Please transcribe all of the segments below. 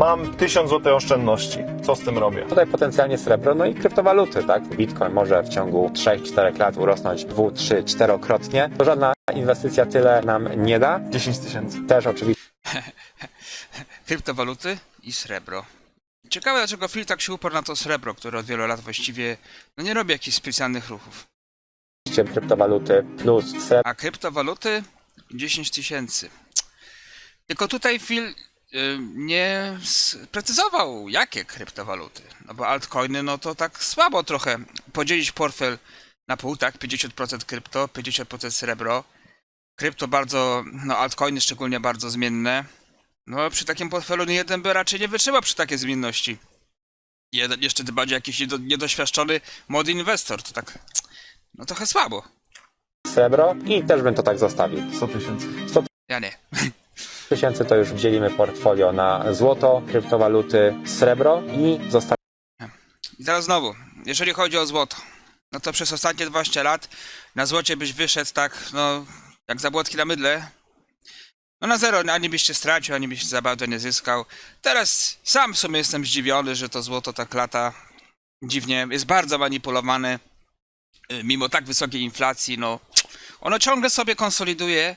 Mam 1000 zł oszczędności. Co z tym robię? Tutaj potencjalnie srebro, no i kryptowaluty, tak? Bitcoin może w ciągu 3-4 lat urosnąć 2, 3, 4-krotnie. To żadna inwestycja tyle nam nie da. 10 tysięcy. Też oczywiście kryptowaluty i srebro. Ciekawe, dlaczego Phil tak się uparł na to srebro, które od wielu lat właściwie no nie robi jakichś specjalnych ruchów. kryptowaluty plus srebro. A kryptowaluty 10 tysięcy. Tylko tutaj Phil nie sprecyzował, jakie kryptowaluty. No bo altcoiny, no to tak słabo trochę podzielić portfel na pół, tak? 50% krypto, 50% srebro. Krypto bardzo, no altcoiny szczególnie bardzo zmienne. No przy takim portfelu nie jeden by raczej nie wytrzymał przy takiej zmienności. Jeden, jeszcze tym bardziej jakiś niedo, niedoświadczony młody inwestor, to tak, no trochę słabo. srebro i też bym to tak zostawił. 100 tysięcy. Ja nie. Tysięcy to już dzielimy portfolio na złoto, kryptowaluty, srebro i zostawiamy I teraz znowu, jeżeli chodzi o złoto, no to przez ostatnie 20 lat na złocie byś wyszedł tak, no, jak zabłotki na mydle. No na zero, ani byś się stracił, ani byś za bardzo nie zyskał. Teraz sam w sumie jestem zdziwiony, że to złoto tak lata dziwnie, jest bardzo manipulowane, y, mimo tak wysokiej inflacji, no, ono ciągle sobie konsoliduje.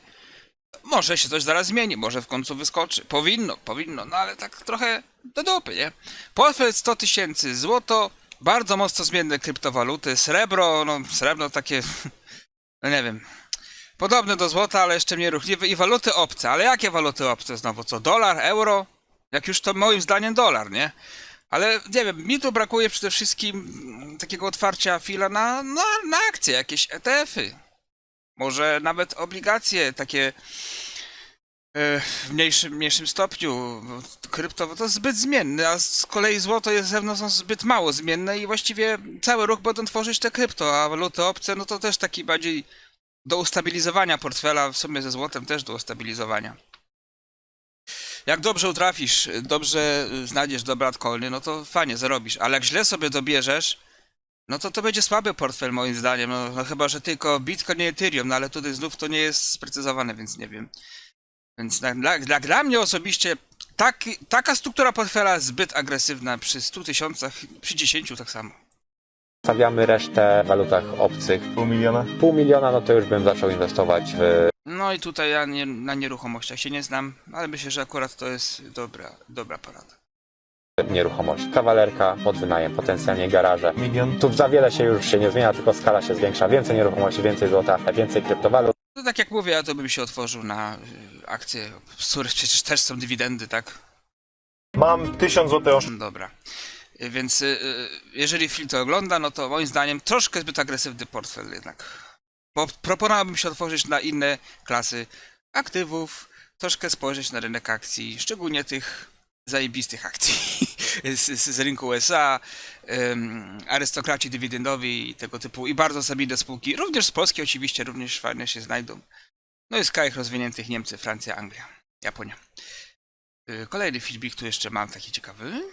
Może się coś zaraz zmieni, może w końcu wyskoczy. Powinno, powinno, no ale tak trochę do dupy, nie? Portfel 100 tysięcy, złoto, bardzo mocno zmienne kryptowaluty, srebro, no srebro takie, no nie wiem, podobne do złota, ale jeszcze mniej ruchliwe i waluty obce. Ale jakie waluty obce znowu? Co, dolar, euro? Jak już to moim zdaniem dolar, nie? Ale nie wiem, mi tu brakuje przede wszystkim takiego otwarcia fila na, na, na akcje, jakieś ETF-y. Może nawet obligacje takie e, w mniejszym, mniejszym stopniu. Krypto to zbyt zmienne, a z kolei złoto jest mną są zbyt mało zmienne i właściwie cały ruch będą tworzyć te krypto, a waluty obce no to też taki bardziej do ustabilizowania portfela, w sumie ze złotem też do ustabilizowania. Jak dobrze utrafisz, dobrze znajdziesz dobre altcoiny, no to fajnie zarobisz, ale jak źle sobie dobierzesz, no to to będzie słaby portfel moim zdaniem, no, no chyba, że tylko Bitcoin i Ethereum, no ale tutaj znów to nie jest sprecyzowane, więc nie wiem. Więc dla, dla, dla, dla mnie osobiście taki, taka struktura portfela jest zbyt agresywna przy 100 tysiącach, przy 10 tak samo. resztę w walutach obcych. Pół miliona? Pół miliona, no to już bym zaczął inwestować w No i tutaj ja nie, na nieruchomościach się nie znam, ale myślę, że akurat to jest dobra, dobra porada. Nieruchomość. Kawalerka, pod wynajem, potencjalnie garaże. Milion? Tu za wiele się już się nie zmienia, tylko skala się zwiększa. Więcej nieruchomości, więcej złota, więcej kryptowalut. No tak jak mówię, ja to bym się otworzył na y, akcje, z których przecież też są dywidendy, tak? Mam 1000 zł oszczędności. No Dobra. Y, Więc y, y, jeżeli film to ogląda, no to moim zdaniem troszkę zbyt agresywny portfel jednak. Bo proponowałbym się otworzyć na inne klasy aktywów, troszkę spojrzeć na rynek akcji, szczególnie tych zajebistych akcji z, z, z rynku USA, ym, arystokraci dywidendowi i tego typu, i bardzo stabilne spółki, również z Polski oczywiście, również fajne się znajdą. No i z krajów rozwiniętych Niemcy, Francja, Anglia, Japonia. Y, Kolejny filmik tu jeszcze mam taki ciekawy.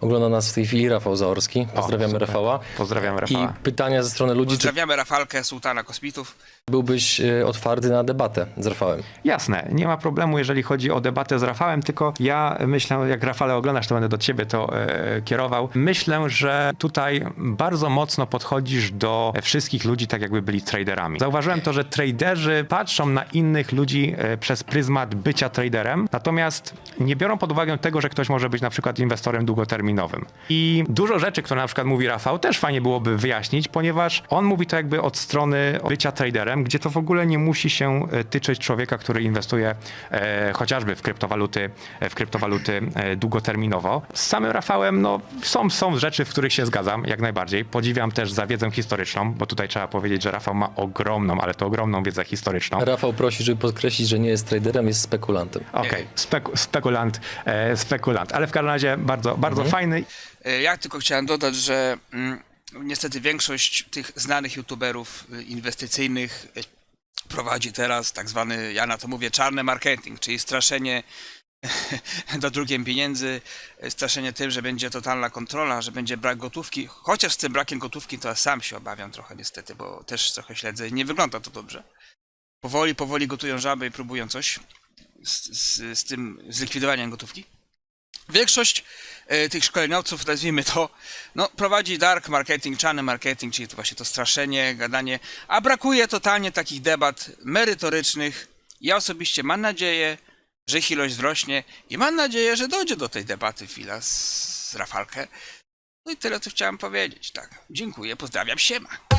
Ogląda nas w tej chwili Rafał Zaorski. Pozdrawiamy super. Rafała. Pozdrawiam I Rafała. pytania ze strony ludzi, czy Pozdrawiamy Rafalkę, sułtana kosmitów. byłbyś e, otwarty na debatę z Rafałem? Jasne, nie ma problemu, jeżeli chodzi o debatę z Rafałem, tylko ja myślę, jak Rafale oglądasz, to będę do ciebie to e, kierował. Myślę, że tutaj bardzo mocno podchodzisz do wszystkich ludzi, tak jakby byli traderami. Zauważyłem to, że traderzy patrzą na innych ludzi e, przez pryzmat bycia traderem, natomiast nie biorą pod uwagę tego, że ktoś może być na przykład inwestorem długoterminowym. I dużo rzeczy, które na przykład mówi Rafał, też fajnie byłoby wyjaśnić, ponieważ on mówi to jakby od strony bycia traderem, gdzie to w ogóle nie musi się e, tyczyć człowieka, który inwestuje e, chociażby w kryptowaluty, e, w kryptowaluty e, długoterminowo. Z samym Rafałem, no, są, są rzeczy, w których się zgadzam, jak najbardziej. Podziwiam też za wiedzę historyczną, bo tutaj trzeba powiedzieć, że Rafał ma ogromną, ale to ogromną wiedzę historyczną. Rafał prosi, żeby podkreślić, że nie jest traderem, jest spekulantem. Okej, speku- spekulant, e, spekulant, ale w każdym razie bardzo, bardzo fajny. E, Ja tylko chciałem dodać, że mm, niestety większość tych znanych youtuberów y, inwestycyjnych y, prowadzi teraz tak zwany, ja na to mówię, czarny marketing, czyli straszenie dodrugiem pieniędzy, y, straszenie tym, że będzie totalna kontrola, że będzie brak gotówki. Chociaż z tym brakiem gotówki to ja sam się obawiam trochę niestety, bo też trochę śledzę i nie wygląda to dobrze. Powoli, powoli gotują żaby i próbują coś z, z, z tym zlikwidowaniem gotówki. Większość e, tych szkoleniowców, nazwijmy to, no, prowadzi dark marketing, czarny marketing, czyli to właśnie to straszenie, gadanie, a brakuje totalnie takich debat merytorycznych. Ja osobiście mam nadzieję, że ich ilość wzrośnie i mam nadzieję, że dojdzie do tej debaty chwila z Rafalkę. No i tyle, co chciałem powiedzieć, tak. Dziękuję, pozdrawiam, siema.